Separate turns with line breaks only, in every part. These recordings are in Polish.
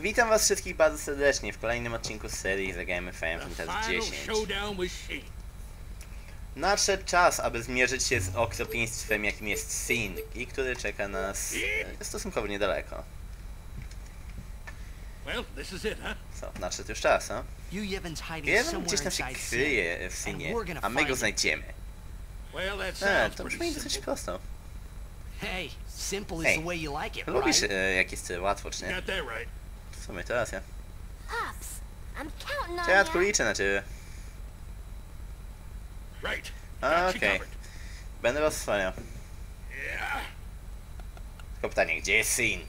Witam was wszystkich bardzo serdecznie w kolejnym odcinku z serii Zagrajmy Final
The
Fantasy
final
X.
showdown with Shane.
Nadszedł czas, aby zmierzyć się z okropieństwem, jakim jest Sin i który czeka nas e, stosunkowo niedaleko.
Well, this is it, huh?
Co, nadszedł już czas, no?
Somewhere
gdzieś tam się kryje w Sinie, a my go znajdziemy.
Well, that
E, to brzmi dosyć prosto.
It,
Lubisz, e, jak jest łatwo, czy nie? Sumie to racja.
Pops, I'm counting on
Dziadku,
ya.
liczę na ciebie. Okej,
covered.
będę was wspaniał. Tylko pytanie, gdzie jest Sin?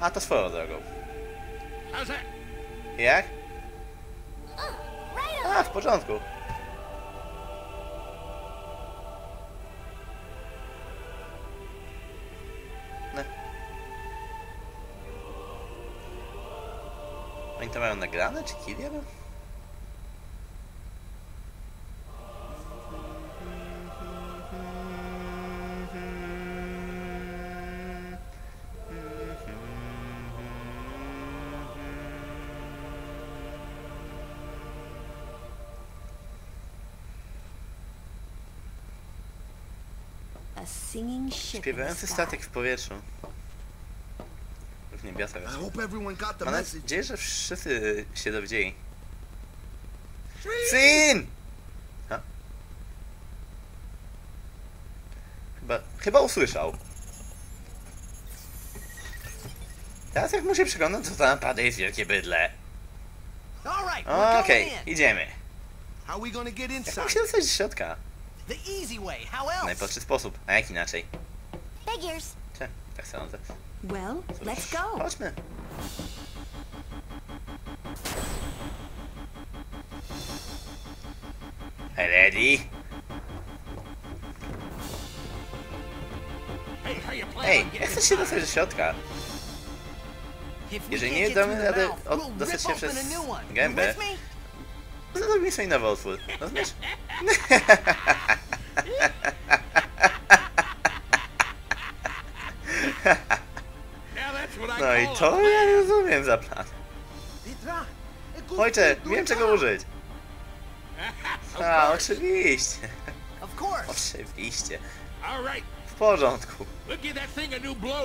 A to swoją drogą.
How's that?
Jak?
Right
A, w porządku. To mają nagrane, czy
the
Śpiewający statek w powietrzu. Mam nadzieję, że wszyscy się dowiedzieli. Syn! Chyba, chyba usłyszał. Teraz jak mu się przekonam, to tam naprawdę jest wielkie bydle. Okej,
in.
idziemy. Jak mam się dostać do środka? Najprostszy sposób. A jak inaczej? Cze, tak sądzę.
Well, let's go.
Chodźmy. Ready?
Hey, how you plan
Ej, jak chcesz się dostać do środka? Jeżeli nie
get
damy rady od- dostać się przez gębę? Zrobimy sobie nowy otwór. Rozumiesz? to ja rozumiem za plan. Ojcze, wiem czego użyć. A, oczywiście. Oczywiście. W porządku.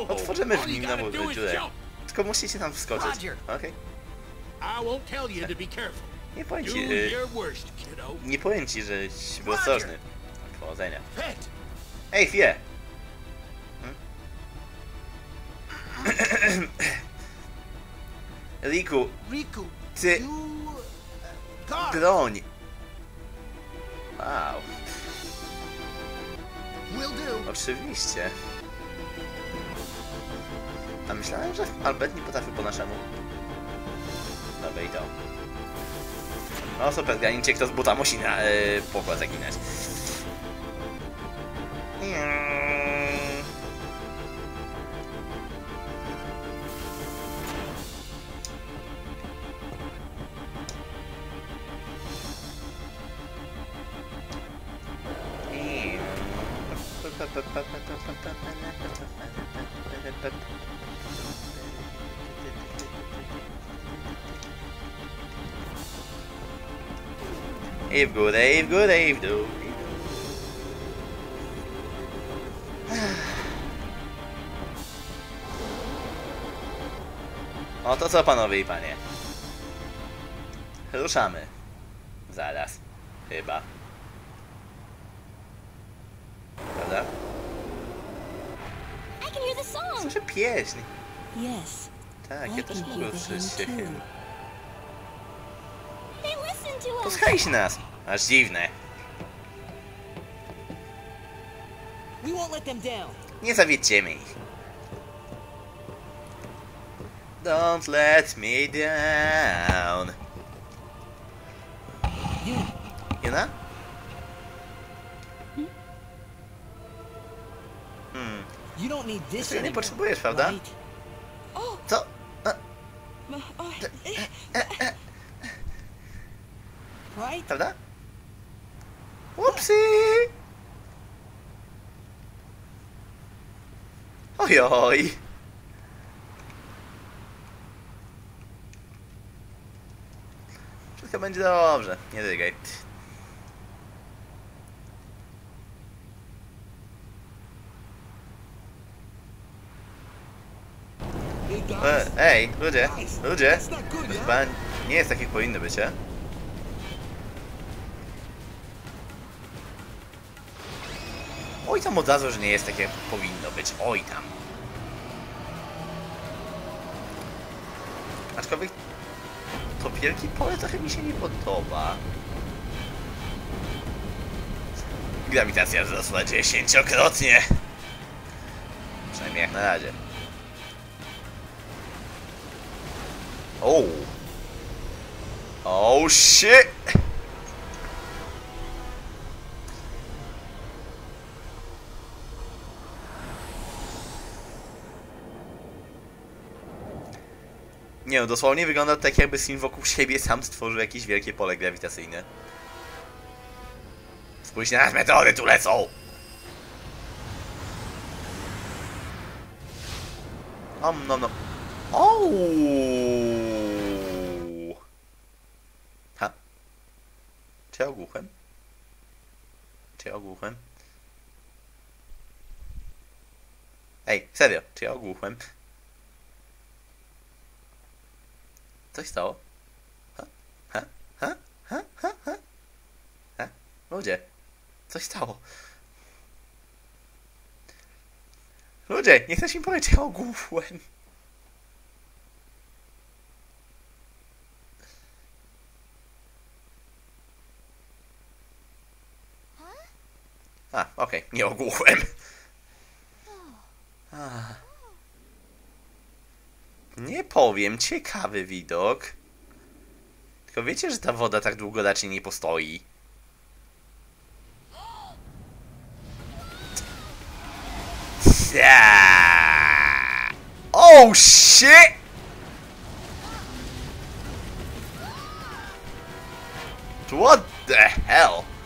Otworzymy w nim
is
dziurę. Tylko musicie tam wskoczyć. Okej.
Careful.
Nie powiem ci, y, nie powiem ci, żeś był ostrożny. Powodzenia. Ej, chwilę! Hmm? Riku,
Riku,
ty.
Uh,
broń! Wow, oczywiście. A myślałem, że Albert nie potrafi po naszemu. Dobra i to. No super, ganicie kto z buta musi na yy, pokład zaginać. I w górę, i w górę, i w dół. i w dół. O to co panowie i panie? Ruszamy. Zaraz. Chyba. Prawda?
I can hear the
pieśń.
Yes.
Tak, ja też mogę.
They listen to us.
Posłuchajcie nas. Aż dziwne. Nie zawiedziemy ich. Don't let me down. Ty nie potrzebujesz, prawda? Co? E,
e.
Prawda? Upsi! Ojoj! Wszystko będzie dobrze, nie dygaj. Ej, ludzie, ludzie. To chyba nie jest tak jak powinno być, e? Oj tam od razu, że nie jest tak jak powinno być. Oj tam. Aczkolwiek to wielkie pole trochę mi się nie podoba. Grawitacja wzrosła dziesięciokrotnie. Przynajmniej jak na razie. Oh. Oh shit! Nie no, dosłownie wygląda tak jakby Sin wokół siebie sam stworzył jakieś wielkie pole grawitacyjne. Spójrzcie na nas meteory tu lecą! Om, no, no. Oh! Czy ja ogłuchem? Czy? Ej, serio, czy ja ogłuchem? Coś stało? Ha? Ha? Ha? Ha? Ha? Ha? Ludzie, coś stało. Ludzie, nie chcesz mi powiedzieć, ja ogłuchłem. A, okej, nie ogłuchłem. Nie powiem, ciekawy widok. Tylko wiecie, że ta woda tak długo raczej nie postoi. Ja. Oh shit! What the hell?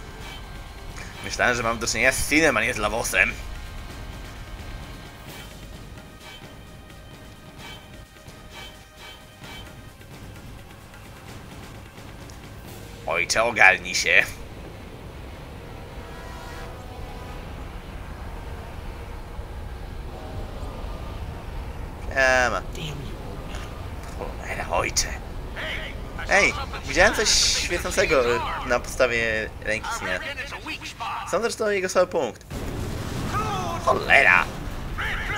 Myślałem, że mam do czynienia z Sinem, a nie z Lavosem. Ojcze, ogarnij się.
You.
Cholera, ojcze. Ej, widziałem coś świecącego na podstawie ręki Sina. Że to jego słaby punkt. Cholera!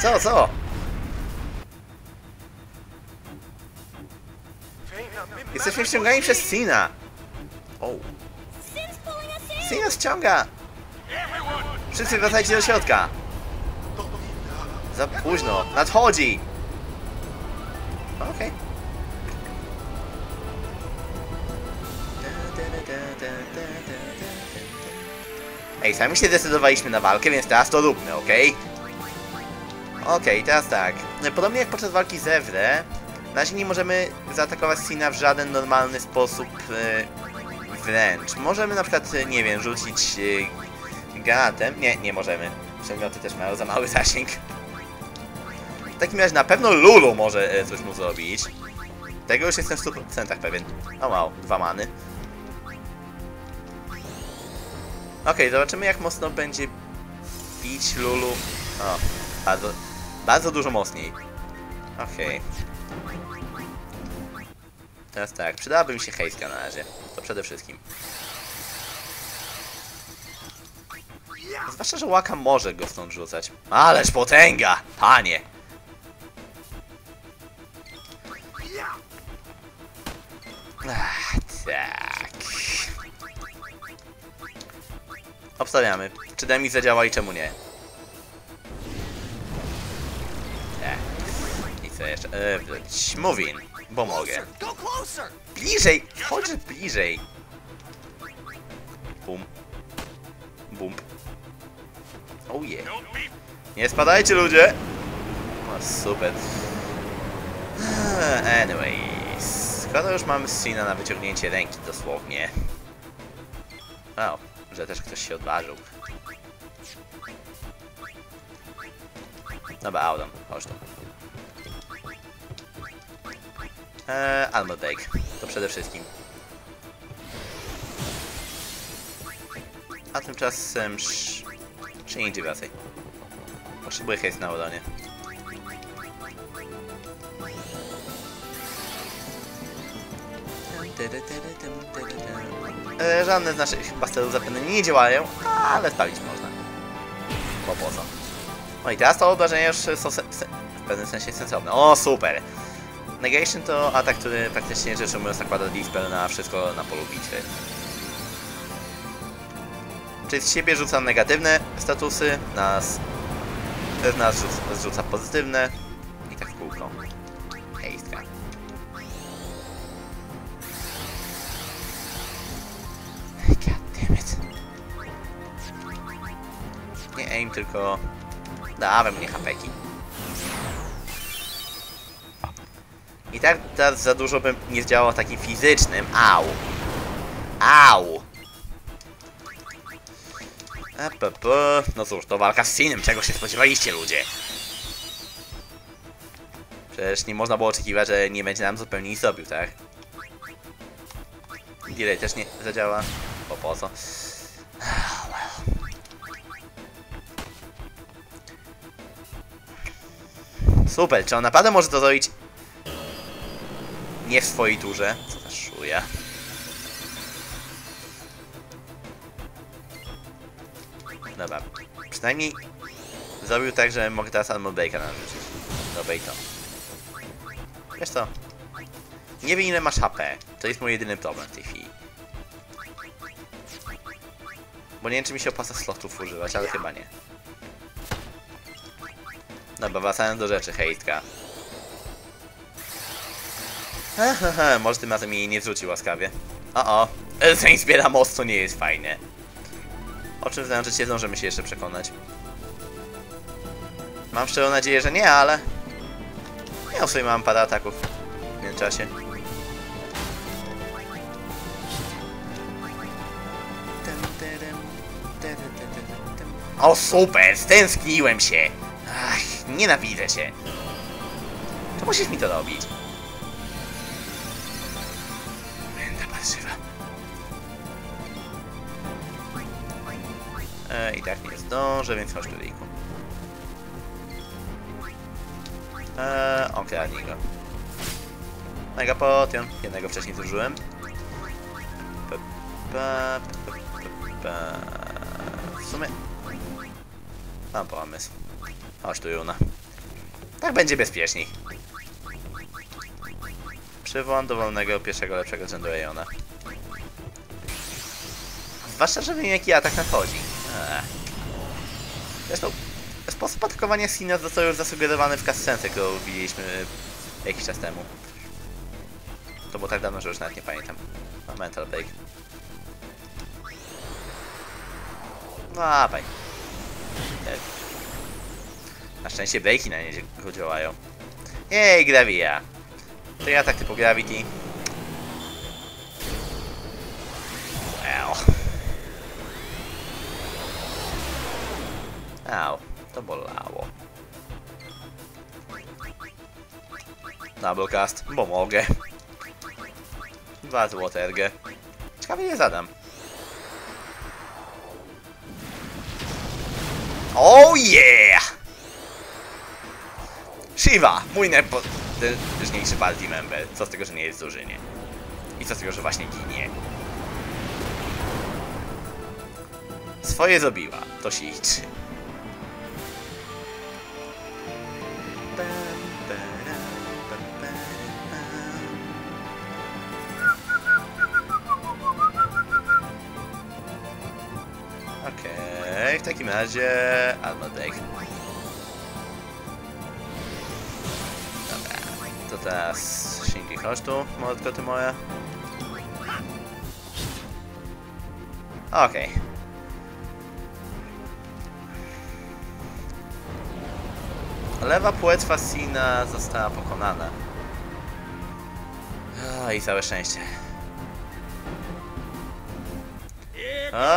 Co, co? Jesteśmy ściągani przez Sina. O,
in.
Sina ściąga! Wszyscy wracajcie do środka. Za późno. Nadchodzi! Okej. Ej, sami się zdecydowaliśmy na walkę, więc teraz to róbmy, okej? Okej, teraz tak. Podobnie jak podczas walki z Evre, na razie nie możemy zaatakować Sina w żaden normalny sposób e, wręcz. Możemy na przykład, e, nie wiem, rzucić e, granatem. Nie, nie możemy. Przedmioty też mają za mały zasięg. W takim razie na pewno Lulu może coś mu zrobić. Tego już jestem w 100% pewien. O wow, dwa many. Okej, zobaczymy jak mocno będzie bić Lulu. O, bardzo, bardzo dużo mocniej. Okej. Teraz tak, przydałaby mi się hejska na razie. To przede wszystkim. Zwłaszcza, że Łaka może go stąd rzucać. Ależ potęga! Panie! Ach, tak. Obstawiamy. Czy Demi zadziała i czemu nie? Tak. I co jeszcze? E, Mówin, bo mogę. Bliżej! Chodź bliżej! Bum. Bum. Oh yeah. Nie spadajcie ludzie! O, super. Anyways. Skoro już mamy Sina na wyciągnięcie ręki dosłownie. O, że też ktoś się odważył. Dobra, Audon, chodź tu. Eee, Almo Take, to przede wszystkim. A tymczasem... Sz... Czy nie więcej. Potrzebuję hejs na Audonie. E, Żadne z naszych basterów zapewne nie działają, ale spalić można. Bo po co? No i teraz to obrażenia już są w pewnym sensie sensowne. O, super! Negation to atak, który praktycznie rzecz ujmując nakłada dispel na wszystko na polu bitwy. Czyli z siebie rzucam negatywne statusy, nas, z nas rzuc- zrzuca pozytywne i tak w kółko. Tylko... Dawaj mnie hapeki. I tak teraz za dużo bym nie zdziałał takim fizycznym. Au! Au! Epepe. No cóż, to walka z Sinem, czego się spodziewaliście ludzie? Przecież nie można było oczekiwać, że nie będzie nam zupełnie nic robił, tak? Delay też nie zadziała. Bo po co? Super, czy on naprawdę może to zrobić nie w swojej turze? Co za szuja. Dobra, przynajmniej zrobił tak, że mogę teraz Armor Breaka narzucić. Dobra i to. Wiesz co? Nie wiem ile masz HP. To jest mój jedyny problem w tej chwili. Bo nie wiem czy mi się opłaca slotów używać, ale chyba nie. Dobra, wracając do rzeczy, hejtka. Hahaha, może tym razem jej nie wrzuci łaskawie. O o, Elsen zbiera most, to nie jest fajne. O czym znaczy się zdążymy się jeszcze przekonać. Mam szczerą nadzieję, że nie, ale... Miał sobie mam parę ataków w międzyczasie. O super, stęskniłem się! Ach, nienawidzę cię. To musisz mi to robić. Będę patrzyła. E, I tak nie zdążę, więc chodź tu Riku. Eee, okradnij go. Mega potion. Jednego wcześniej zużyłem. W sumie... Mam pomysł. Chodź tu, Juna. Tak będzie bezpieczniej. Przywołam dowolnego pierwszego lepszego rzędu Ejona. Zwłaszcza, że wiem jaki atak nadchodzi. Eee. Zresztą, sposób atakowania Sina został już zasugerowany w cutscence, którą widzieliśmy jakiś czas temu. To było tak dawno, że już nawet nie pamiętam. No, mental break. No, Dawaj. E, Na szczęście breaki na niego działają. Jej, Gravia. To ja tak typu Gravity. Wow. Au, to bolało. Doublecast, bo mogę. Dwa złote RG. Ciekawie je zadam. Oh yeah! Shiva, mój najpotężniejszy party member. Co z tego, że nie jest w drużynie? I co z tego, że właśnie ginie? Swoje zrobiła, to się liczy. Okej, w takim razie Armor teraz Shinji, chodź tu, mordko ty moja. Okej. Lewa płetwa Sina została pokonana. O, I całe szczęście.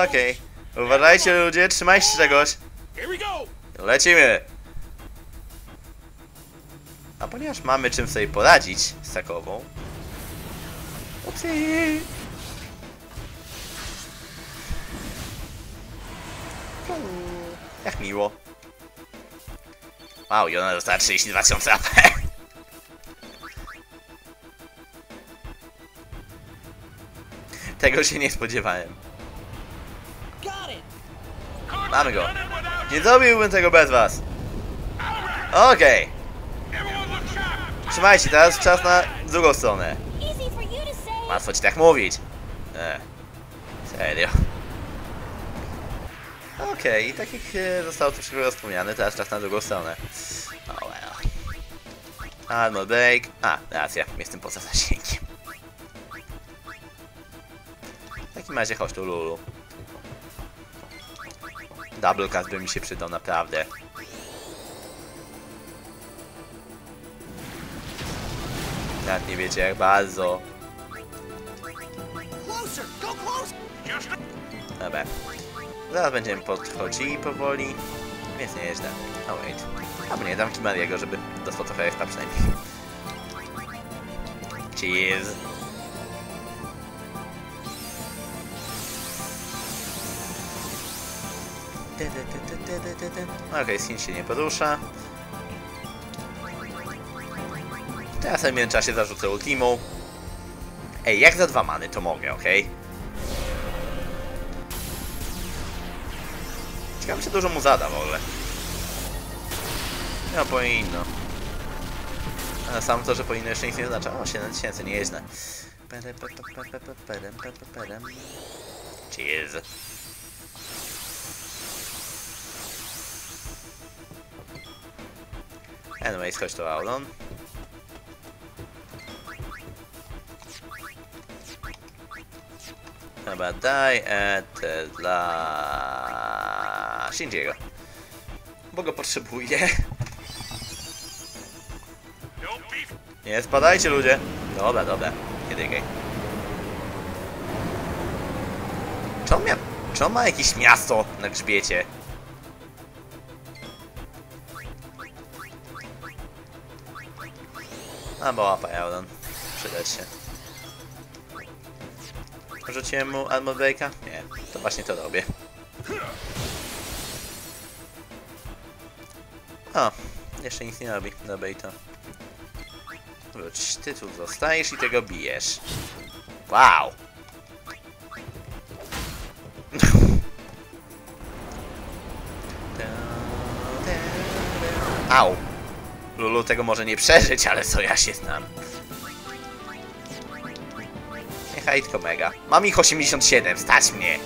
Okej. Uważajcie ludzie, trzymajcie się czegoś. Lecimy! A ponieważ mamy czym sobie poradzić z takową... Upsi! Jak miło. Wow, i ona dostała 32 tysiące AP. Tego się nie spodziewałem. Mamy go. Nie zrobiłbym tego bez was. Okej.
Sharp!
Trzymajcie, teraz czas na drugą stronę.
To.
Łatwo ci tak mówić. E, serio. Okej, i tak jak e, zostało tu przed wspomniane, teraz czas na drugą stronę. Oh well. Armor break. A, racja, jestem poza zasięgiem. W takim razie chodź tu, Lulu. Double cast by mi się przydał, naprawdę. Nawet nie wiecie jak bardzo. Dobra. Zaraz będziemy podchodzili powoli, więc nie jeźdź Oh wait. Albo nie, dam ci Mariego, żeby dostał trochę expa przynajmniej. Cheers. Okej, okay, skin się nie porusza. Teraz w międzyczasie zarzucę ultimą. Ej, jak za dwa many to mogę, okej? Ciekawe się dużo mu zada w ogóle. Ja powinno. A sam to, że powinno jeszcze nic nie oznacza. O, 7000, nie jest źle. Cheers. Anyways, chodź to Aulon. Chyba daj et dla Shinjiego. Bo go potrzebuję. Nie spadajcie ludzie. Dobra, dobra. Dygaj. Czy on, mia... Czy ma jakieś miasto na grzbiecie? A bo łapa Eudon. Przydać się. Rzuciłem mu armor breaka? Nie, to właśnie to robię. O, jeszcze nic nie robi. I to. Wróć, ty tu zostajesz i tego bijesz. Wow! Au! Lulu tego może nie przeżyć, ale co ja się znam. Hejtko mega. Mam ich 87, stać mnie!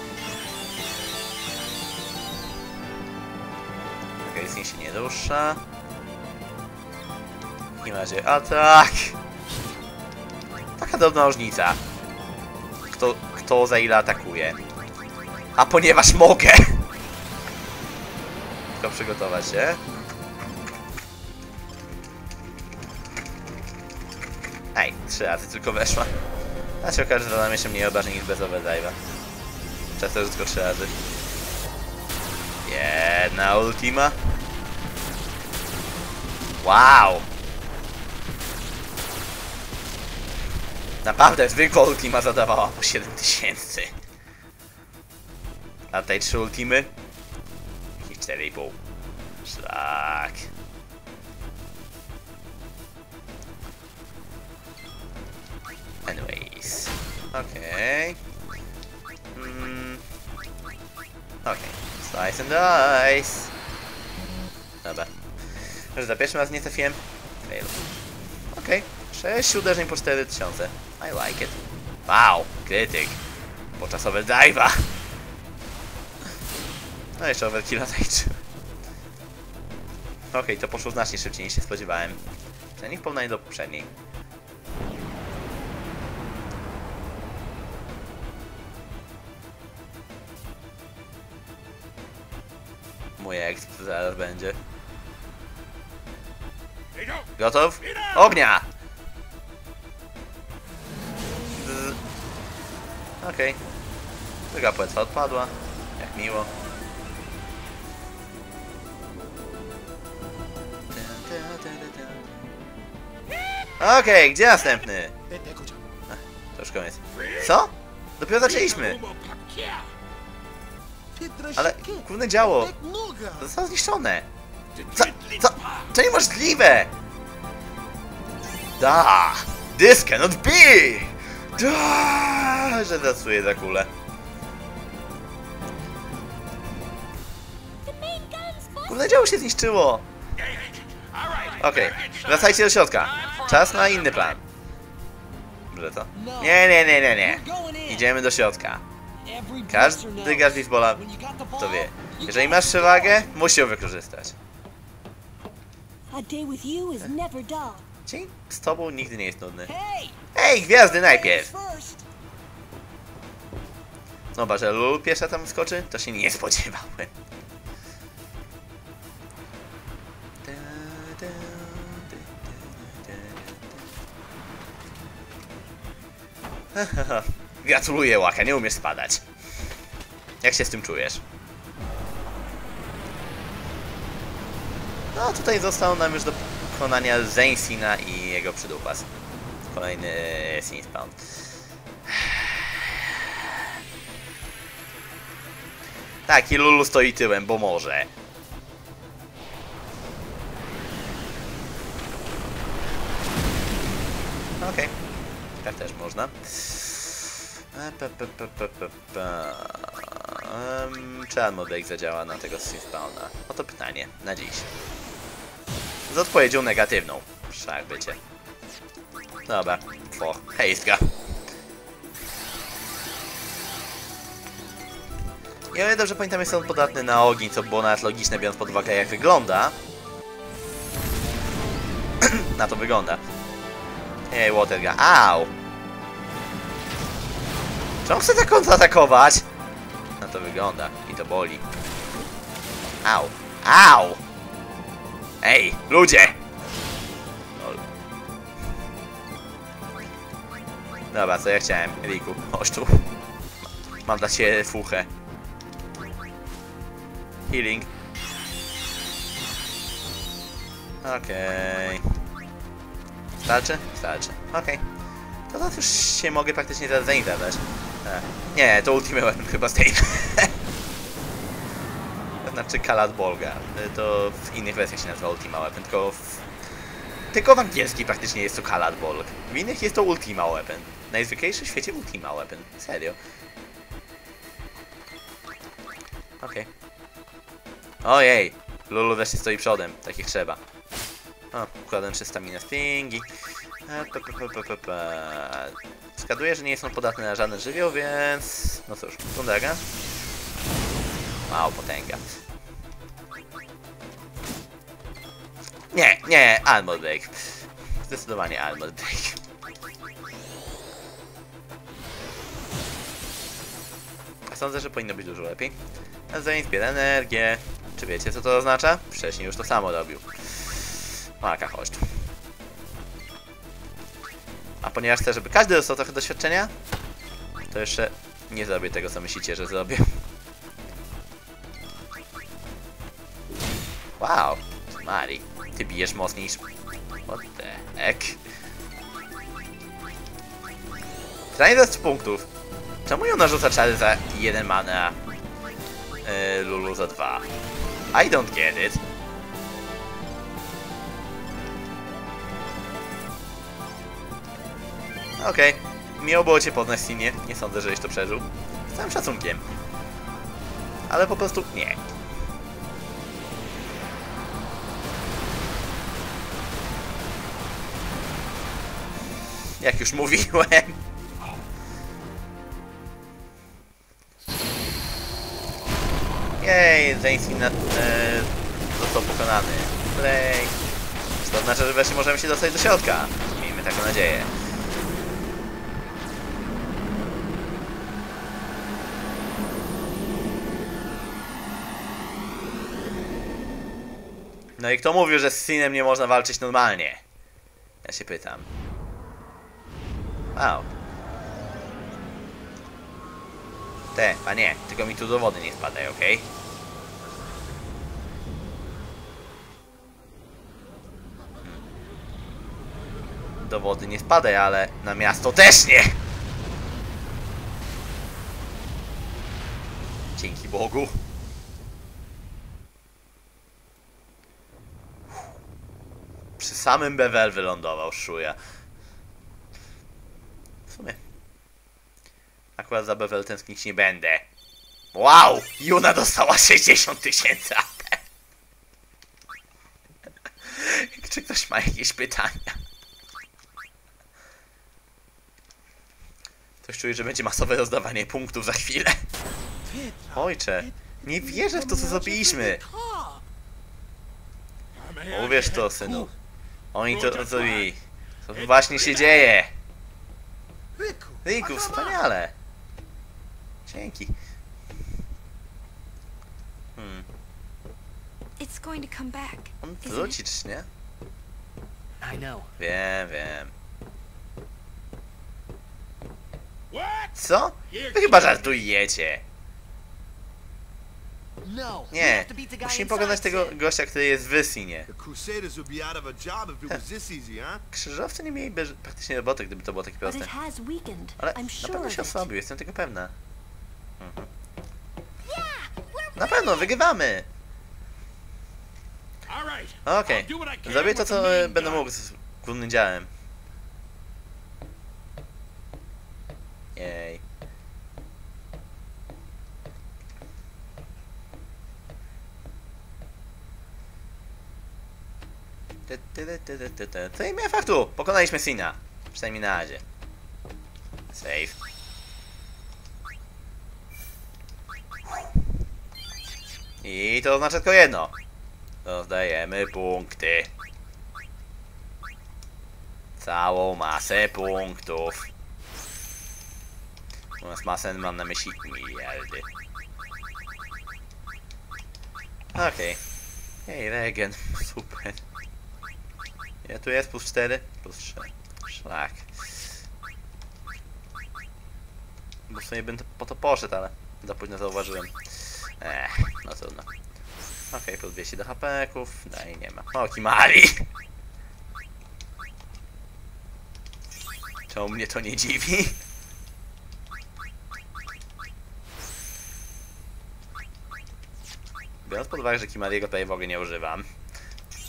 Okej, okay, się nie rusza. W takim razie atak. Taka drobna różnica. Kto, kto za ile atakuje. A ponieważ mogę! Tylko przygotować się. Ej, trzy razy tylko weszła. A się okaże, że ona jeszcze mniej obrażeń niż bez overdrive'a. Często już tylko trzy razy. Jedna ultima. Wow! Naprawdę, zwykła ultima zadawała po 7000. A tej trzy ultimy? I 4,5. Szlak. Anyways. Okej. Mm. Okej. Slice and dice. Dobra. Że za pierwszym raz nie trafiłem. Fail. Okej. Okay. 6 uderzeń po 4000. I like it. Wow, krytyk. Podczas overdrive'a. No jeszcze overkilla zajczyłem. Okej, okay, to poszło znacznie szybciej niż się spodziewałem. Przynajmniej w porównaniu do poprzedniej. Mój exp zaraz będzie. Gotów? Ognia! Okej. Okay. Druga płetwa odpadła. Jak miło. Okej, okay, gdzie następny? To już koniec. Co? Dopiero zaczęliśmy. Ale główne działo
noga!
Zostało zniszczone. Co? Co? To niemożliwe! Da! This cannot be! Da! Że zasuje za kulę. Główne działo się zniszczyło. Okej, wracajcie do środka. Czas na inny plan. Dobrze to? Nie, nie, nie, nie, nie. Idziemy do środka. Każdy gracz baseballa to wie. Jeżeli masz przewagę, musisz ją wykorzystać. Dzień z tobą nigdy nie jest nudny. Ej, gwiazdy najpierw!
First!
Zobacz, że Lulu tam skoczy? To się nie spodziewałem. Gratuluję, Łaka, nie umiesz spadać. Jak się z tym czujesz? No, tutaj został nam już do pokonania Zainsina i jego przydupas. Kolejny e, Sin Spawn. Tak, i Lulu stoi tyłem, bo może. Okej. Tak też można. Em, Czy Armodake zadziała na tego Spawna? Oto pytanie, na dziś. Z odpowiedzią negatywną. Szach bycie. Dobra, fo, hejstka. I o ile dobrze pamiętam, jest on podatny na ogień, co było nawet logiczne, biorąc pod uwagę jak wygląda. na to wygląda. Ej, Waterga. Au! Czemu chce tak kontratakować? Na to wygląda. I to boli. Au! Au! Ej, ludzie! Dobra, co ja chciałem? Riku, chodź tu. Mam dla ciebie fuchę. Healing. Okej. Starczy? Starczy. Okej. To teraz już się mogę praktycznie zaraz zainteresować. E, Nie, to Ultimate chyba zdejmę. To znaczy Kalat Bolga. E, To w innych wersjach się nazywa Ultima Weapon, tylko w... Tylko w angielskiej praktycznie jest to Kalat Bolg. W innych jest to Ultima Weapon. Najzwyklejszy w świecie Ultima Weapon. Serio. Okej. Ojej! Lulu wreszcie stoi przodem, tak jak trzeba. O, układam 300 minus pe. Wskaduję, że nie jest on podatny na żaden żywioł, więc... No cóż, Gundaga. Wow, potęga. Nie, nie, Armor Break. Zdecydowanie Armor Break. Sądzę, że powinno być dużo lepiej. Zanim zbiera energię. Czy wiecie, co to oznacza? Wcześniej już to samo robił. Maka, chodź tu. A ponieważ chcę, żeby każdy dostał trochę doświadczenia, to jeszcze nie zrobię tego, co myślicie, że zrobię. Wow, Mari, ty bijesz mocniej. What the heck? Pytanie do punktów. Czemu ją narzuca czary za jeden mana, a yy, Lulu za dwa? I don't get it. Okej. Miło było cię poznać, Sinie. Nie sądzę, żeś to przeżył. Z całym szacunkiem. Ale po prostu nie. Jak już mówiłem. Jej, Zainsin e, został pokonany. Play. To znaczy, że wreszcie możemy się dostać do środka? Miejmy taką nadzieję. No i kto mówił, że z Sinem nie można walczyć normalnie? Ja się pytam. Wow. Te, a nie, tylko mi tu do wody nie spadaj? Hmm. Do wody nie spadaj, ale na miasto też nie! Dzięki Bogu. Przy samym Bevel wylądował Szuja. W sumie. Akurat za Bevel tęsknić nie będę. Wow! Juna dostała 60 tysięcy AP. Czy ktoś ma jakieś pytania? Ktoś czuje, że będzie masowe rozdawanie punktów za chwilę. Ojcze, nie wierzę w to, co zrobiliśmy. Uwierz to, synu. Oni to zrobili. Tu właśnie się dzieje?
Riku,
wspaniale. Dzięki. Hmm,
It's going to come back.
on wróci, czy nie?
I know.
Wiem, wiem.
What?
Co? Wy chyba żartujecie.
No.
Nie,
have to beat the guy
musimy pogadać tego gościa, który jest w Wysinie.
The Crusaders would be out of a job if it was this easy, huh?
Krzyżowcy nie mieliby praktycznie roboty, gdyby to było takie
But
proste.
it has weakened.
Ale
I'm
na
sure
pewno się
it.
osłabił, jestem tego pewna. Na pewno, wygrywamy! Okej,
can
zrobię to, co będę mógł z głównym działem. Jej. Co imię faktu? Pokonaliśmy Sina. Przynajmniej na razie. Save. I to oznacza tylko jedno. Rozdajemy punkty. Całą masę punktów. Mówiąc masę mam na myśli miliardy. Okej. Hej, regen. Super. Ile tu jest? Plus 4? Plus 3. Szlak. Bo bym to, po to poszedł, ale za późno zauważyłem. Ech, no trudno. Okej, plus 200 do HP-ków. Daj, nie ma. O, Kimari! Czemu mnie to nie dziwi? Biorąc pod uwagę, że Kimariego tutaj w ogóle nie używam,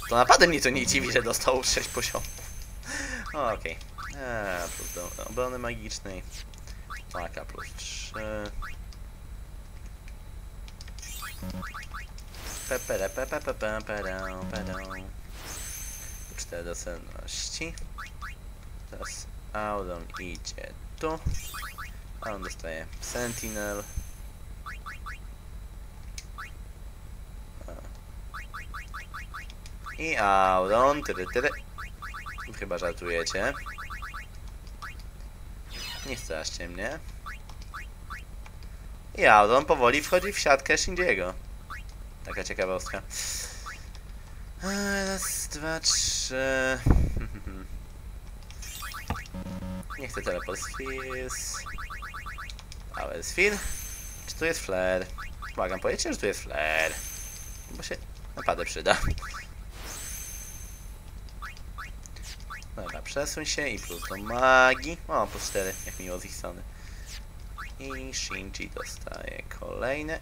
to naprawdę mnie to nie dziwi, że dostał 6 poziomów. Okej. Eee, plus do obrony magicznej. Maka plus 3. 4 do celności. Teraz Auron idzie tu. A on dostaje Sentinel. I Auron, tyry, tyry. Chyba żartujecie. Nie straszcie mnie. I Auron powoli wchodzi w siatkę Shinjiego. Taka ciekawostka. Eee, Raz, dwa, trzy. Nie chcę teleport Spheres. Power Sphere. Czy tu jest flare? Błagam, powiedzcie, że tu jest flare. Bo się naprawdę przyda. Dobra, przesuń się i plus do magii. O, plus 4, jak miło z ich strony. I Shinji dostaje kolejne.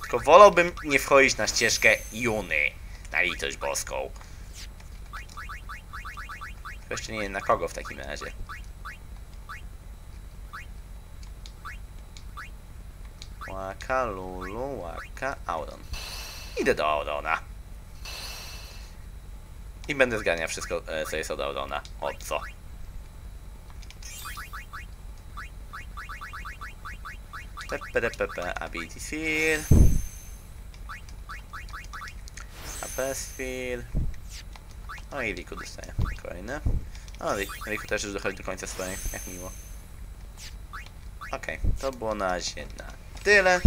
Tylko wolałbym nie wchodzić na ścieżkę Juny. Na litość boską. Jeszcze nie wiem na kogo w takim razie. Łaka, Lulu, Łaka, Auron. Idę do Aurona. I będę zganiał wszystko, e, co jest od Aurona. O co? PPDPP Ability Sphere. AP Sphere. O i Riku dostaje kolejne. O, Ri- Riku też już dochodzi do końca swojej, jak miło. Okej, to było na razie na tyle.